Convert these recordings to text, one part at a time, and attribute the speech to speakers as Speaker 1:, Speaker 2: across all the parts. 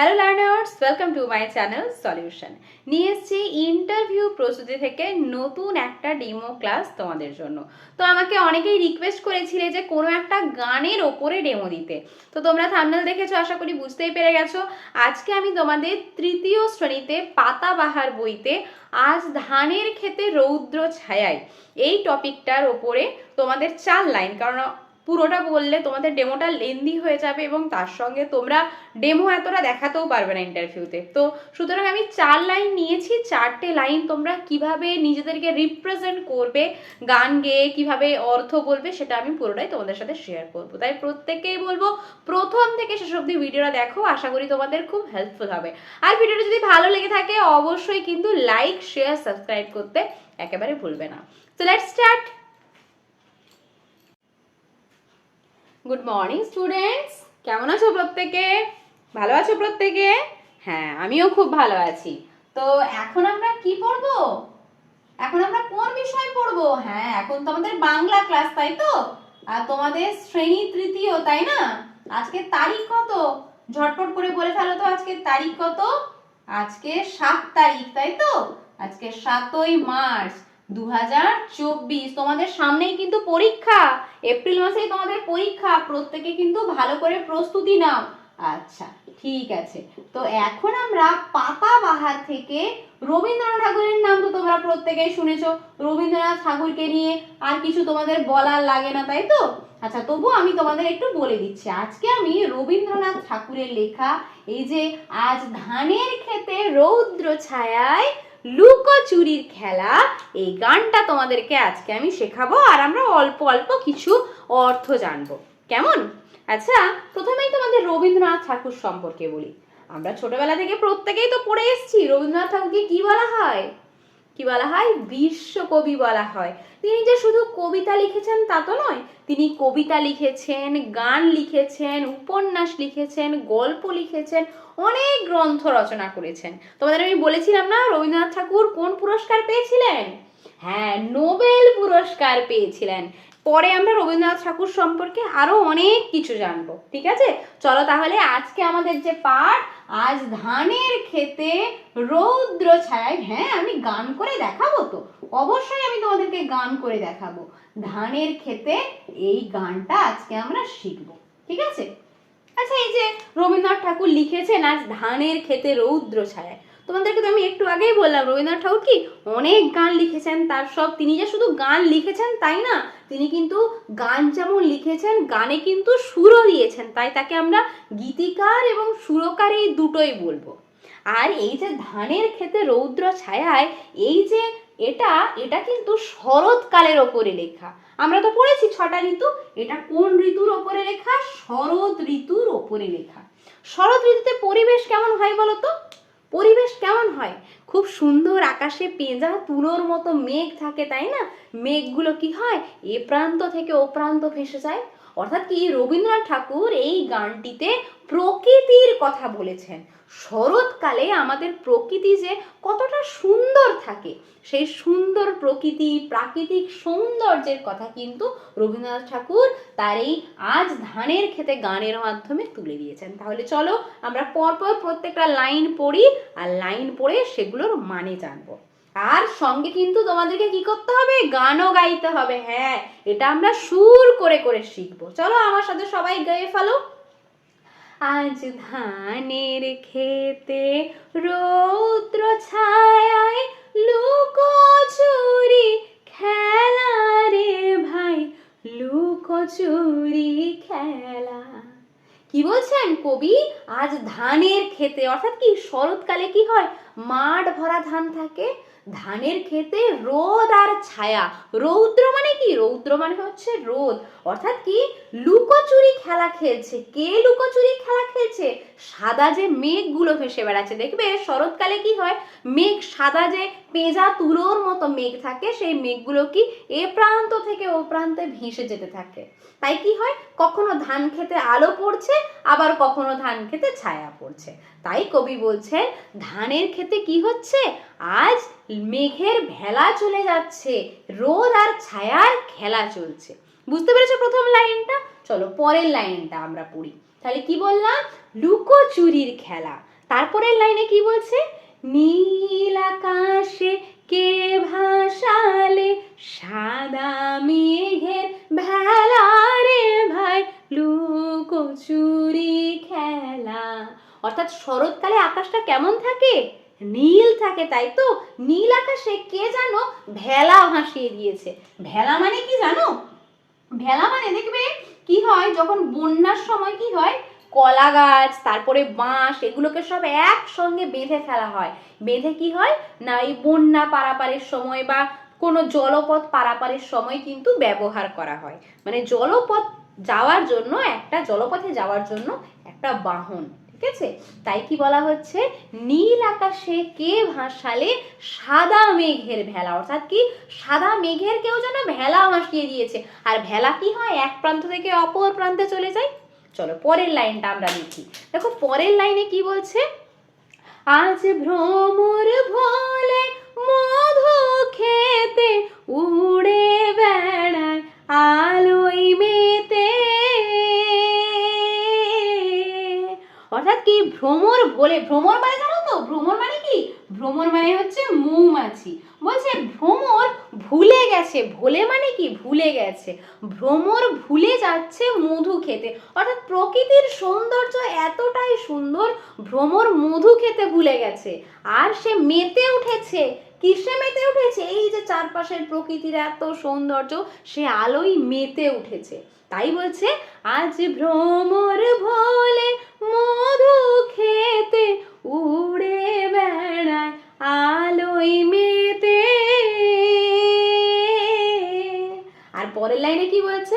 Speaker 1: Hello learners welcome to my channel solution নিয়ে এসেছি interview প্রস্তুতি থেকে নতুন একটা ডেমো ক্লাস তোমাদের জন্য। তো আমাকে অনেকেই রিকোয়েস্ট করেছিলে যে কোনো একটা গানের ওপরে ডেমো দিতে। তো তোমরা থামনেল দেখেছ, আশা করি বুঝতেই পেরে গেছো। আজকে আমি তোমাদের তৃতীয় শ্রেণীতে পাতাবাহার বইতে আজ ধানের ক্ষেতে রৌদ্র ছায়ায় এই টপিকটার ওপরে তোমাদের চার লাইন কারণ পুরোটা বললে তোমাদের ডেমোটা লেন্দি হয়ে যাবে এবং তার সঙ্গে তোমরা ডেমো এতটা দেখাতেও পারবে না ইন্টারভিউতে তো সুতরাং আমি চার লাইন নিয়েছি, চারটে লাইন তোমরা কীভাবে নিজেদেরকে রিপ্রেজেন্ট করবে, গান গেয়ে কীভাবে অর্থ বলবে সেটা আমি পুরোটাই তোমাদের সাথে শেয়ার করব। তাই প্রত্যেককেই বলব, প্রথম থেকে শেষ অবধি ভিডিওটা দেখো, আশা করি তোমাদের খুব হেল্পফুল হবে। আর ভিডিওটা যদি ভালো লেগে থাকে, অবশ্যই কিন্তু লাইক শেয়ার সাবস্ক্রাইব করতে একেবারে ভুলবে না। তো let's start good morning students কেমন আছো প্রত্যেকে? ভালো আছো প্রত্যেকে? হ্যাঁ আমিও খুব ভালো আছি। তো এখন আমরা কি পড়ব? এখন আমরা কোন বিষয় পড়ব? হ্যাঁ এখন তো আমাদের বাংলা ক্লাস, তাই তো? আর তোমাদের শ্রেণি তৃতীয়, তাই না? আজকে তারিখ কত? ঝটপট করে বলে ফেলো তো আজকে তারিখ কত? আজকে সাত তারিখ, তাই তো? আজকে সাতই মার্চ। দু হাজার চব্বিশ। তোমাদের সামনেই কিন্তু পরীক্ষা। এপ্রিল মাসেই তোমাদের পরীক্ষা। প্রত্যেকে কিন্তু ভালো করে প্রস্তুতি নাও। আচ্ছা ঠিক আছে। তো এখন আমরা পাতাবাহার থেকে রবীন্দ্রনাথ ঠাকুরের নাম তো তোমরা প্রত্যেকেই শুনেছো। রবীন্দ্রনাথ ঠাকুরকে নিয়ে আর কিছু তোমাদের বলার লাগে না, তাই তো? আচ্ছা তবু আমি তোমাদের একটু বলে দিচ্ছি। আজকে আমি রবীন্দ্রনাথ ঠাকুরের লেখা, এই যে, আজ ধানের ক্ষেতে রৌদ্র ছায়ায় লুকোচুরির খেলা। এই গানটা তোমাদেরকে আজকে আমি শেখাবো আর আমরা অল্প অল্প কিছু অর্থ জানব। কেমন? আচ্ছা প্রথমেই তোমাদের রবীন্দ্রনাথ ঠাকুর সম্পর্কে বলি। আমরা ছোটবেলা থেকে প্রত্যেকেই তো পড়ে এসেছি। রবীন্দ্রনাথ ঠাকুরকে কি বলা হয়? কি বলা হয়? বিশ্বকবি বলা হয়। তিনি যে শুধু কবিতা লিখেছেন তা তো নয়, তিনি কবিতা লিখেছেন, গান লিখেছেন, উপন্যাস লিখেছেন, গল্প লিখেছেন, অনেক গ্রন্থ রচনা করেছেন। তোমাদের আমি বলেছিলাম না, রবীন্দ্রনাথ ঠাকুর কোন পুরস্কার পেয়েছিলেন? হ্যাঁ নোবেল পুরস্কার পেয়েছিলেন। পরে আমরা রবীন্দ্রনাথ ঠাকুর সম্পর্কে আরও অনেক কিছু জানব, ঠিক আছে? চলো তাহলে আজকে আমাদের যে পাঠ, আজ ধানের খেতে রৌদ্র ছায় হ্যাঁ আমি গান করে দেখাবো তো? অবশ্যই আমি তোমাদেরকে গান করে দেখাবো। ধানের খেতে এই গানটা আজকে আমরা শিখব, ঠিক আছে? আচ্ছা এই যে রবীন্দ্রনাথ ঠাকুর লিখেছেন আজ ধানের খেতে রৌদ্র ছায় তোমাদেরকে তো আমি একটু আগেই বললাম, রবীন্দ্রনাথ ঠাকুর কি অনেক গান লিখেছেন, তার সব তিনি যে শুধু গান লিখেছেন তাই না, তিনি কিন্তু গান যেমন লিখেছেন, গানে কিন্তু সুরও দিয়েছেন, তাই তাকে আমরা গীতিকার এবং সুরকার এই দুটোই বলব। আর এই যে ধানের ক্ষেতে রৌদ্র ছায়ায়, এই যে এটা এটা কিন্তু শরৎকালের ওপরে লেখা। আমরা তো পড়েছি ছটা ঋতু, এটা কোন ঋতুর ওপরে লেখা? শরৎ ঋতুর ওপরে লেখা। শরৎ ঋতুতে পরিবেশ কেমন হয় বলো তো? পরিবেশ কেমন হয়? খুব সুন্দর আকাশে পেঁজা, তুলোর মতো মেঘ থাকে, তাই না? মেঘগুলো কি হয়? এ প্রান্ত থেকে ও প্রান্ত ভেসে যায়। অর্থাৎ কি রবীন্দ্রনাথ ঠাকুর এই গানটিতে প্রকৃতির কথা বলেছেন। শরৎকালে আমাদের প্রকৃতি যে কতটা সুন্দর থাকে, সেই সুন্দর প্রকৃতি, প্রাকৃতিক সৌন্দর্যের কথা কিন্তু রবীন্দ্রনাথ ঠাকুর তার এই আজ ধানের খেতে গানের মাধ্যমে তুলে দিয়েছেন। তাহলে চলো আমরা পরপর প্রত্যেকটা লাইন পড়ি আর লাইন পড়ে সেগুলোর মানে জানব। আর সঙ্গে কিন্তু তোমাদেরকে কি করতে হবে? গানও গাইতে হবে হ্যাঁ এটা আমরা সুর করে করে শিখব। চলো আমার সাথে সবাই গেয়ে ফেলো। আজ ধানের খেতে রৌদ্র ছায়ায় লুকোচুরি খেলা রে ভাই লুকোচুরি খেলা। কি বলছেন কবি? আজ ধানের খেতে, অর্থাৎ কি শরৎকালে কি হয়? মাঠ ভরা ধান থাকে ধানের খেতে রোদ আর ছায়া। রৌদ্র মানে কি? রৌদ্র মানে হচ্ছে রোদ। অর্থাৎ কি? লুকোচুরি খেলা খেলছে। কে লুকোচুরি খেলা খেলছে? সাদা যে মেঘগুলো ভেসে বেড়াচ্ছে। দেখবে শরৎকালে কি হয়? মেঘ সাদা যে পেঁজা তুলোর মতো মেঘ থাকে, সেই মেঘগুলো কি এ প্রান্ত থেকে ও প্রান্তে ভেসে যেতে থাকে। তাই কি হয়? কখনো ধান খেতে আলো পড়ছে, আবার কখনো ধান খেতে ছায়া পড়ছে। তাই কবি বলছেন, ধানের খেতে কি হচ্ছে? আজ মেঘের ভেলা চলে যাচ্ছে, রোদ আর ছায়ার খেলা চলছে। বুঝতে পেরেছ প্রথম লাইনটা? চলো পরের লাইনটা আমরা পড়ি। তাহলে কি বললাম? লুকোচুরির খেলা। তারপরের লাইনে কি বলছে? নীল আকাশে অর্থাৎ শরৎকালে আকাশটা কেমন থাকে? নীল থাকে, তাই তো? নীল আকাশে কে জানো ভেলা ভাসিয়ে দিয়েছে। ভেলা মানে কি জানো? ভেলা মানে দেখবে কি হয়, যখন বন্যার সময় কি হয়, কলা গাছ, তারপরে বাঁশ, এগুলোকে সব একসঙ্গে বেঁধে ফেলা হয়। বেঁধে কি হয়? না, এই বন্যা পারাপারের সময় বা কোনো জলপথ পারাপারের সময় কিন্তু ব্যবহার করা হয়। মানে জলপথ যাওয়ার জন্য, একটা জলপথে যাওয়ার জন্য একটা বাহন। ঠিক আছে তাই কি বলা হচ্ছে? নীল আকাশে কে ভাসালে সাদা মেঘের ভেলা? অর্থাৎ কি সাদা মেঘের কেউ যেন ভেলা ভাসিয়ে দিয়েছে। আর ভেলা কি হয়? এক প্রান্ত থেকে অপর প্রান্তে চলে যায়। চলো, পরের লাইনটা আমরা দেখি দেখো, পরের লাইনে কি বলছে? আজ ভ্রমর ভোলে মধু খেতে উড়ে বেড়ায় আলোয় মেতে অর্থাৎ কি ভ্রমর বলে, ভ্রমর মানে জানো তো? ভ্রমর মানে কি? ভ্রমর মানে হচ্ছে মৌমাছি। বলছে ভ্রমর ভুলে গেছে, ভুলে মানে কি? ভুলে গেছে। ভ্রমর ভুলে যাচ্ছে মধু খেতে। অর্থাৎ প্রকৃতির সৌন্দর্য এতটাই সুন্দর, ভ্রমর মধু খেতে ভুলে গেছে। আর সে মেতে উঠেছে। কিসে মেতে উঠেছে? এই যে চারপাশের প্রকৃতির এত সৌন্দর্য, সে আলোয় মেতে উঠেছে। তাই বলছে, আজ ভ্রমর ভোলে মধু খেতে, উড়ে বেড়ায় আলোয় মেতে। পরের লাইনে কি বলছে?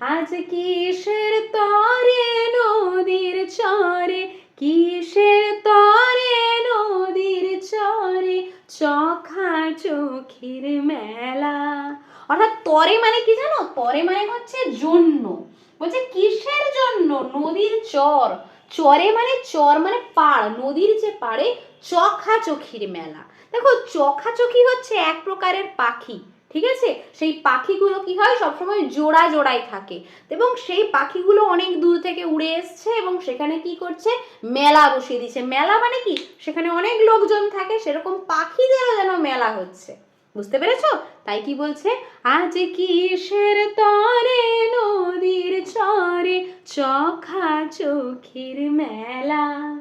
Speaker 1: আজ কিসের তরে নদীর চরে? কিসের তরে নদীর চরে? চখা চোখের মেলা। অর্থাৎ তরে মানে কি জানো? তরে মানে হচ্ছে জন্য। বলছে কিসের জন্য? নদীর চর। চরে মানে চর মানে পাড়। নদীর যে পাড়ে চোখাচোখির মেলা। দেখো চোখাচোখি হচ্ছে এক প্রকারের পাখি। ঠিক আছে? সেই পাখিগুলো কি হয়? সবসময় জোড়া জোড়ায় থাকে। এবং সেই পাখিগুলো অনেক দূর থেকে উড়ে এসছে এবং সেখানে কি করছে? মেলা বসিয়ে দিচ্ছে। মেলা মানে কি? সেখানে অনেক লোকজন থাকে, সেরকম পাখিদেরও যেন মেলা হচ্ছে। বুঝতে পেরেছ? তাই কি বলছে? আজ কিসের তরে, নদীর চরে, চখা চোখের মেলা?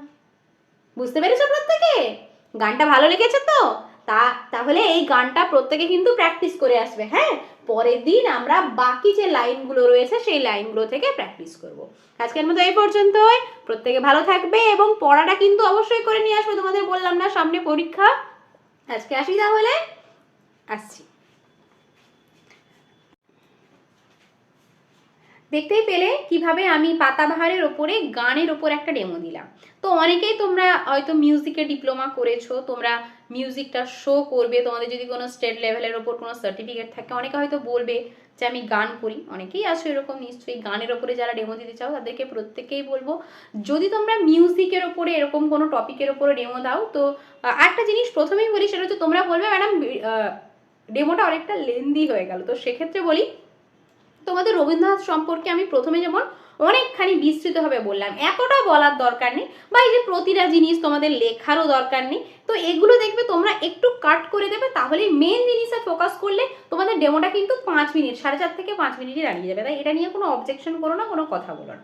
Speaker 1: বুঝতে পেরেছ প্রত্যেকে? গানটা ভালো লেগেছে তো? তা, তাহলে এই গানটা প্রত্যেকে কিন্তু প্র্যাকটিস করে আসবে হ্যাঁ? পরের দিন আমরা বাকি যে লাইনগুলো রয়েছে, সেই লাইনগুলো থেকে প্র্যাকটিস করব। আজকের মতো এই পর্যন্তই। প্রত্যেকে ভালো থাকবে এবং পড়াটা কিন্তু অবশ্যই করে নিয়ে আসবে, তোমাদের বললাম না, সামনে পরীক্ষা। আজকে আসি তাহলে? আসছি। দেখতেই পেলে কীভাবে আমি পাতাবাহারের ওপরে গানের ওপর একটা ডেমো দিলাম। তো অনেকেই তোমরা হয়তো মিউজিকে ডিপ্লোমা করেছ, তোমরা মিউজিকটা শো করবে, তোমাদের যদি কোনো স্টেট লেভেলের ওপর কোনো সার্টিফিকেট থাকে, অনেকে হয়তো বলবে যে আমি গান করি, অনেকেই আছো এরকম, নিশ্চয়ই গানের ওপরে যারা ডেমো দিতে চাও, তাদেরকে প্রত্যেকেই বলব, যদি তোমরা মিউজিকের ওপরে এরকম কোনো টপিকের ওপরে ডেমো দাও, তো একটা জিনিস প্রথমেই বলি, সেটা হচ্ছে তোমরা বলবে, ম্যাডাম ডেমোটা অনেকটা লেন্দি হয়ে গেল। তো সেক্ষেত্রে বলি, তোমাদের রবীন্দ্রনাথ সম্পর্কে আমি প্রথমে যেমন অনেকখানি বিস্তৃতভাবে বললাম। এতটা বলার দরকার নেই। বা এই যে প্রতিটা জিনিস তোমাদের লেখারও দরকার নেই। তো এগুলো দেখবে তোমরা একটু কাট করে দেবে তাহলে মেন জিনিসে ফোকাস করলে তোমাদের ডেমোটা কিন্তু পাঁচ মিনিট সাড়ে চার থেকে পাঁচ মিনিটই দাঁড়িয়ে যাবে। তাই এটা নিয়ে কোনো অবজেকশন করো না, কোনো কথা বলো না।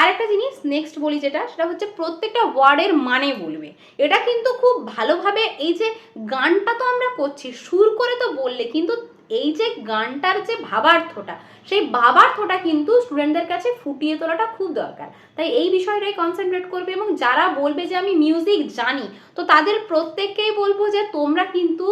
Speaker 1: আরেকটা জিনিস নেক্সট বলি যেটা, সেটা হচ্ছে প্রত্যেকটা ওয়ার্ডের মানে বলবে। এটা কিন্তু খুব ভালোভাবে এই যে গানটা তো আমরা করছি, সুর করে তো বললে, কিন্তু এই যে গানটার যে ভাবার্থটা, সেই ভাবার্থটা কিন্তু স্টুডেন্টদের কাছে ফুটিয়ে তোলাটা খুব দরকার। তাই এই বিষয়টাই কনসেন্ট্রেট করবে এবং যারা বলবে যে আমি মিউজিক জানি, তো তাদের প্রত্যেককেই বলব যে তোমরা কিন্তু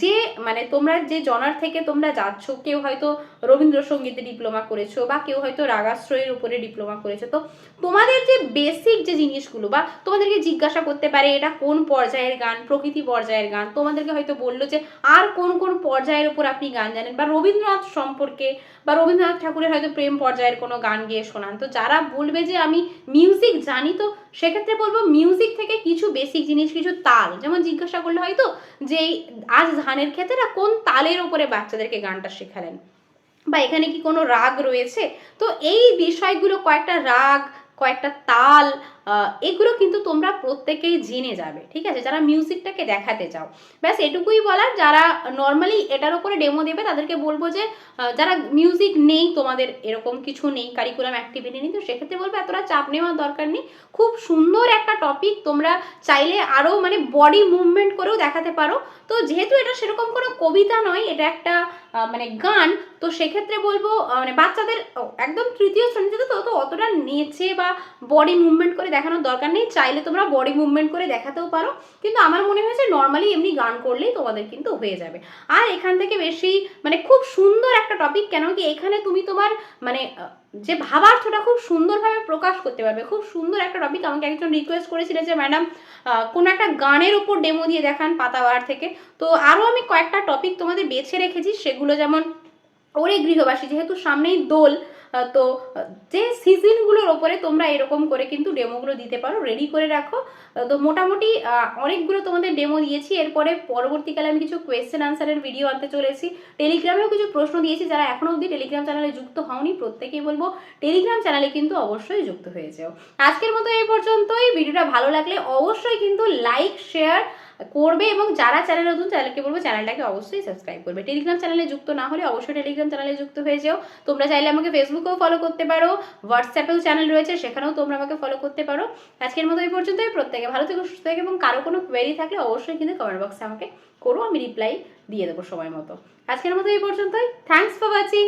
Speaker 1: যে মানে তোমরা যে জনার থেকে তোমরা যাচ্ছ, কেউ হয়তো রবীন্দ্রসঙ্গীতে ডিপ্লোমা করেছ বা কেউ হয়তো রাগাশ্রয়ের উপরে ডিপ্লোমা করেছ, তো তোমাদের যে বেসিক যে জিনিসগুলো বা তোমাদেরকে জিজ্ঞাসা করতে পারে এটা কোন পর্যায়ের গান, প্রকৃতি পর্যায়ের গান, তোমাদেরকে হয়তো বলল যে আর কোন কোন পর্যায়ের উপর আপনি গান জানেন বা রবীন্দ্রনাথ সম্পর্কে বা রবীন্দ্রনাথ ঠাকুরের হয়তো প্রেম পর্যায়ের কোনো গান গিয়ে শোনান। তো যারা বলবে যে আমি মিউজিক জানি, তো সেক্ষেত্রে বলব মিউজিক থেকে কিছু বেসিক জিনিস, কিছু তাল। যেমন জিজ্ঞাসা করলে হয়তো যে আজ ধানের ক্ষেত্রে কোন তালের উপরে বাচ্চাদেরকে গানটা শেখালেন? বা এখানে কি কোনো রাগ রয়েছে? তো এই বিষয়গুলো কয়েকটা রাগ, কয়েকটা তাল এগুলো কিন্তু তোমরা প্রত্যেকেই জেনে যাবে, ঠিক আছে? যারা মিউজিকটাকে দেখাতে চাও। ব্যাস, এটুকুই বলার। যারা নর্মালি এটার উপরে ডেমো দেবে, তাদেরকে বলব যে যারা মিউজিক নেই, তোমাদের এরকম কিছু নেই কারিকুলাম অ্যাক্টিভিটি নেই, তো সেক্ষেত্রে বলব, এতটা চাপ নেওয়ার দরকার নেই। খুব সুন্দর একটা টপিক তোমরা চাইলে আরও মানে বডি মুভমেন্ট করেও দেখাতে পারো। তো যেহেতু এটা সেরকম কোনো কবিতা নয়, এটা একটা মানে গান, তো সেক্ষেত্রে বলব মানে বাচ্চাদের একদম তৃতীয় শ্রেণীতে তো অতটা নেচে বা বডি মুভমেন্ট করে দেখানোর দরকার নেই। চাইলে তোমরা বডি মুভমেন্ট করে দেখাতেও পারো। কিন্তু আমার মনে হয়েছে নর্মালি এমনি গান করলেই তোমাদের কিন্তু হয়ে যাবে। আর এখান থেকে বেশি মানে খুব সুন্দর একটা টপিক কেন কি এখানে তুমি তোমার মানে যে ভাবার্থটা খুব সুন্দরভাবে প্রকাশ করতে পারবে। খুব সুন্দর একটা টপিক আমাকে একজন রিকোয়েস্ট করেছিল যে ম্যাডাম কোনো একটা গানের উপর ডেমো দিয়ে দেখান পাতাবাহার থেকে। তো আরও আমি কয়েকটা টপিক তোমাদের বেছে রেখেছি। সেগুলো যেমন, ওরে গৃহবাসী, যেহেতু সামনেই দোল তো, যে সিজনগুলোর ওপরে তোমরা এরকম করে কিন্তু ডেমোগুলো দিতে পারো রেডি করে রাখো। তো মোটামুটি অনেকগুলো তোমাদের ডেমো দিয়েছি। এরপরে পরবর্তীকালে আমি কিছু কোয়েশ্চেন আনসারের ভিডিও আনতে চলেছি। টেলিগ্রামেও কিছু প্রশ্ন দিয়েছি, যারা এখনও অবধি টেলিগ্রাম চ্যানেলে যুক্ত হওনি, প্রত্যেকেই বলব টেলিগ্রাম চ্যানেলে কিন্তু অবশ্যই যুক্ত হয়ে যাও। আজকের মতো এই পর্যন্তই। ভিডিওটা ভালো লাগলে অবশ্যই কিন্তু লাইক শেয়ার করবে এবং যারা চ্যানেল নতুন চ্যানেলকে বলব চ্যানেলটাকে অবশ্যই সাবস্ক্রাইব করবে। টেলিগ্রাম চ্যানেলে যুক্ত না হলে অবশ্যই টেলিগ্রাম চ্যানেলে যুক্ত হয়ে যাও। তোমরা চাইলে আমাকে ফেসবুকেও ফলো করতে পারো হোয়াটসঅ্যাপেও চ্যানেল রয়েছে, সেখানেও তোমরা আমাকে ফলো করতে পারো। আজকের মতো এই পর্যন্তই। প্রত্যেকে ভালো থেকো, সুস্থ থেকে এবং কারও কোনো কোয়েরি থাকলে অবশ্যই কিন্তু কমেন্ট বক্সে আমাকে করো, আমি রিপ্লাই দিয়ে দেবো সময় মতো। আজকের মতো এই পর্যন্তই। Thanks for watching